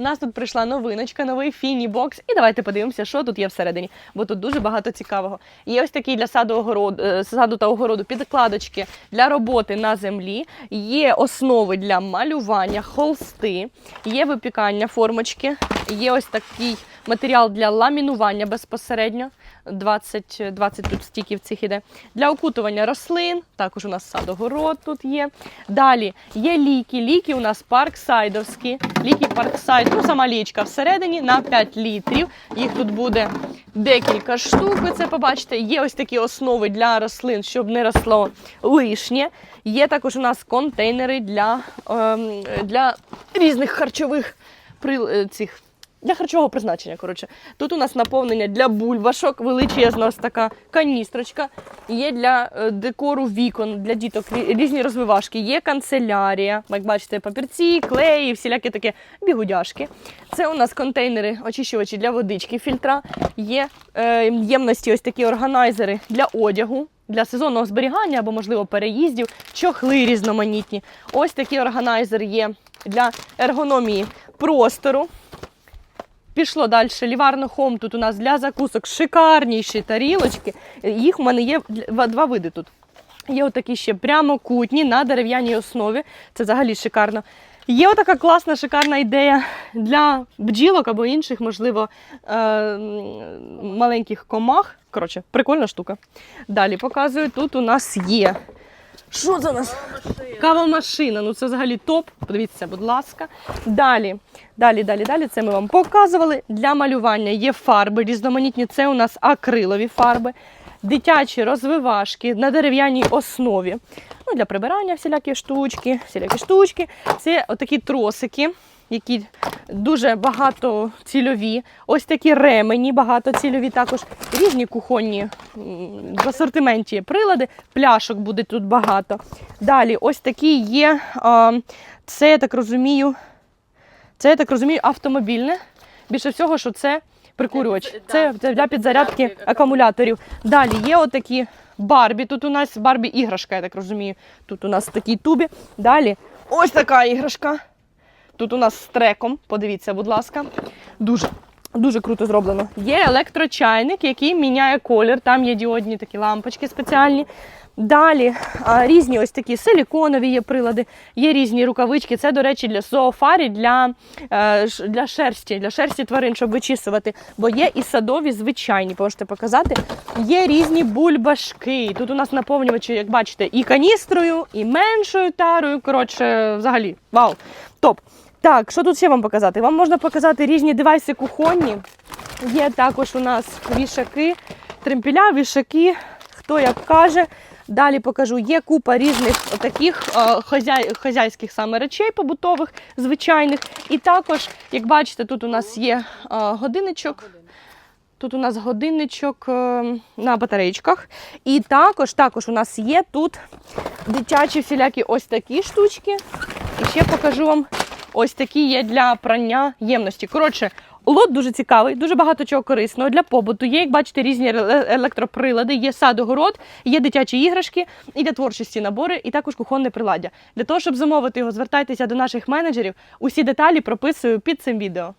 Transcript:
У нас тут прийшла новиночка, новий фіні бокс. І давайте подивимося, що тут є всередині, бо тут дуже багато цікавого. Є ось такі для саду, огороду, е, саду та огороду підкладочки для роботи на землі. Є основи для малювання, холсти, є випікання формочки, є ось такий матеріал для ламінування безпосередньо. 20, 20 тут стіків цих іде. Для окутування рослин, також у нас садогород тут є. Далі є ліки. Ліки у нас парксайдовські. Ліки парксайд, ну сама лічка всередині на 5 літрів. Їх тут буде декілька штук. Ви це побачите. Є ось такі основи для рослин, щоб не росло лишнє. Є також у нас контейнери для, ем, для різних харчових е, цих. Для харчового призначення, коротше. Тут у нас наповнення для бульбашок, величезна ось така каністрочка. Є для е, декору вікон, для діток різні розвивашки. Є канцелярія, як бачите, папірці, клеї, всілякі такі бігудяшки. Це у нас контейнери, очищувачі для водички, фільтра. Є е, ємності, ось такі органайзери для одягу. Для сезонного зберігання або, можливо, переїздів, чохли різноманітні. Ось такий органайзер є для ергономії простору. Пішло далі. Ліварно хом тут у нас для закусок шикарніші тарілочки. Їх у мене є два види тут. Є отакі ще прямокутні на дерев'яній основі. Це взагалі шикарно. Є отака класна, шикарна ідея для бджілок або інших, можливо, е- маленьких комах. Коротше, прикольна штука. Далі показую, тут у нас є. Що у нас? Кавомашина. Ну це взагалі топ. Подивіться, будь ласка. Далі, далі, далі, далі. Це ми вам показували. Для малювання є фарби різноманітні. Це у нас акрилові фарби, дитячі розвивашки на дерев'яній основі. Ну, для прибирання всілякі штучки, всілякі штучки. Це отакі тросики. Які дуже багатоцільові, ось такі ремені, багатоцільові, також різні кухонні в асортименті є прилади, пляшок буде тут багато. Далі, ось такі є, це я так розумію, це я так розумію, автомобільне. Більше всього, що це прикурювач. Це для підзарядки підзарядки акумуляторів. Далі є отакі Барбі. Тут у нас Барбі іграшка, я так розумію. Тут у нас такі тубі. Далі ось така іграшка. Тут у нас з треком, подивіться, будь ласка. Дуже. Дуже круто зроблено. Є електрочайник, який міняє колір. Там є діодні такі лампочки спеціальні. Далі а, різні ось такі силіконові є прилади, є різні рукавички. Це, до речі, для зоофарі, для, е, для шерсті, для шерсті тварин, щоб вичісувати. Бо є і садові звичайні, можете показати. Є різні бульбашки. Тут у нас наповнювачі, як бачите, і каністрою, і меншою тарою. Коротше, взагалі, вау, топ. Так, що тут ще вам показати? Вам можна показати різні девайси кухонні. Є також у нас вішаки, тремпіля, вішаки, хто як каже. Далі покажу, є купа різних таких хазяй, хазяйських саме речей побутових, звичайних. І також, як бачите, тут у нас є е, годинничок. Тут у нас годинничок е, на батареєчках. І також, також у нас є тут дитячі всілякі ось такі штучки. І ще покажу вам ось такі є для прання ємності. Коротше, лот дуже цікавий, дуже багато чого корисного для побуту. Є, як бачите, різні електроприлади, є садогород, є дитячі іграшки і для творчості набори, і також кухонне приладдя. Для того, щоб замовити його, звертайтеся до наших менеджерів. Усі деталі прописую під цим відео.